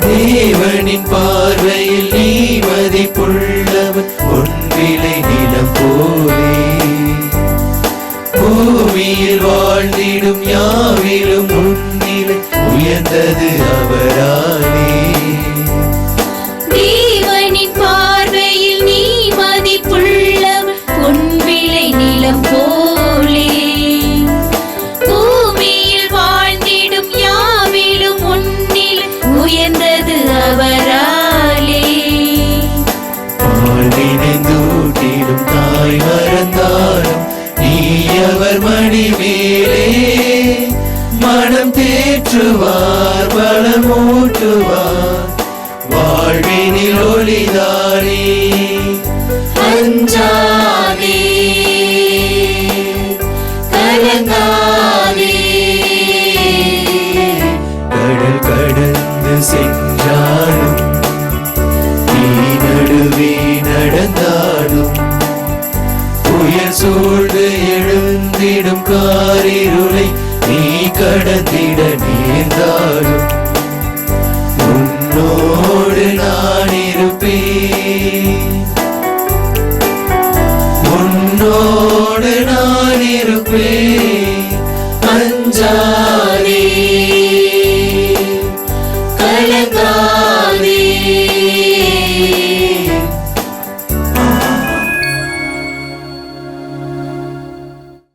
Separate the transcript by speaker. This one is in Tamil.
Speaker 1: தேவனின் பார்வையில் நீ மதிப்புள்ளவன். ஒன்றிலை நிலம் போலே. பூமியில் வாழ்ந்திடும் யாவிலும் உன்னிலை உயர்ந்தது அவரானே
Speaker 2: தேவனின் பார்வையில் நீ மதிப்புள்ளவன். உன் விளை நிலம் போ
Speaker 1: வாழ்வினைந்தூட்டிடும் தாய் மறந்தாலும் நீ அவர் மடி மேலே மனம் தேற்றுவார் பலமூட்டுவார். வாழ்வினில் ஒளிதானே.
Speaker 2: அஞ்சாதே. கலங்காதே
Speaker 1: கடல் கடந்து சென்றாலும் நீ நடுவே. வந்திடும் காரிருளை நீ கடந்திட நேர்ந்தாலும் உன்னோடு நான் இருப்பேன் உன்னோடு நான் இருப்பேன்